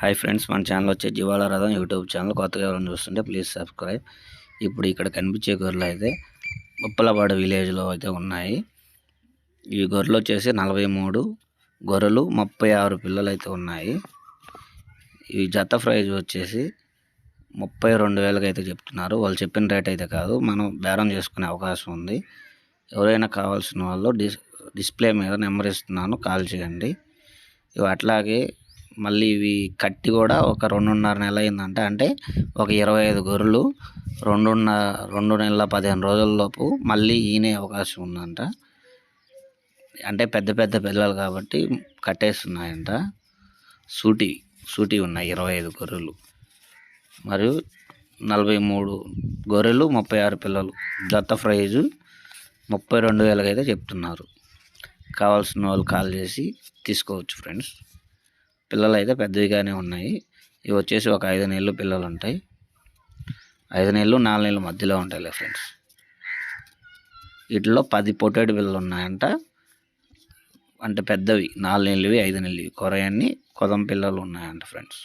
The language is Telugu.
హాయ్ ఫ్రెండ్స్ మన ఛానల్ వచ్చే జీవాల రథం యూట్యూబ్ ఛానల్ కొత్తగా ఎవరైనా చూస్తుంటే ప్లీజ్ సబ్స్క్రైబ్. ఇప్పుడు ఇక్కడ కనిపించే గొర్రెలు అయితే ఉప్పలపాడు విలేజ్లో అయితే ఉన్నాయి. ఈ గొర్రెలు వచ్చేసి నలభై మూడు గొర్రెలు ముప్పై ఆరు పిల్లలు అయితే ఉన్నాయి. ఈ జత ప్రైజ్ వచ్చేసి ముప్పై రెండు వేలకి అయితే చెప్తున్నారు. వాళ్ళు చెప్పిన రేట్ అయితే కాదు మనం బేరం చేసుకునే అవకాశం ఉంది. ఎవరైనా కావాల్సిన వాళ్ళు డిస్ డిస్ప్లే మీద నెంబర్ ఇస్తున్నాను కాల్ చేయండి. ఇవి అట్లాగే మళ్ళీ ఇవి కట్టి కూడా ఒక రెండున్నర నెల అయిందంట అంటే ఒక ఇరవై ఐదు గొర్రెలు రెండున్న రెండు నెలల పదిహేను రోజుల్లోపు మళ్ళీ ఈనే అవకాశం ఉందంట. అంటే పెద్ద పెద్ద పిల్లలు కాబట్టి కట్టేస్తున్నాయంట. సూటి సూటి ఉన్నాయి ఇరవై ఐదు గొర్రెలు. మరియు నలభై మూడు గొర్రెలు ముప్పై ఆరు పిల్లలు. జత ప్రైజు ముప్పై రెండు వేలకైతే చెప్తున్నారు. కావాల్సిన వాళ్ళు కాల్ చేసి తీసుకోవచ్చు ఫ్రెండ్స్. పిల్లలు అయితే పెద్దవిగానే ఉన్నాయి. ఇవి వచ్చేసి ఒక ఐదు నెలలు పిల్లలు ఉంటాయి ఐదు నెలలు నాలుగు నెలల మధ్యలో ఉంటాయిలే ఫ్రెండ్స్. వీటిలో పది పొటాటో పిల్లలు ఉన్నాయంట అంటే పెద్దవి నాలుగు నెలవి ఐదు నెలవి కొరయన్ని కొదం పిల్లలు ఉన్నాయంట ఫ్రెండ్స్.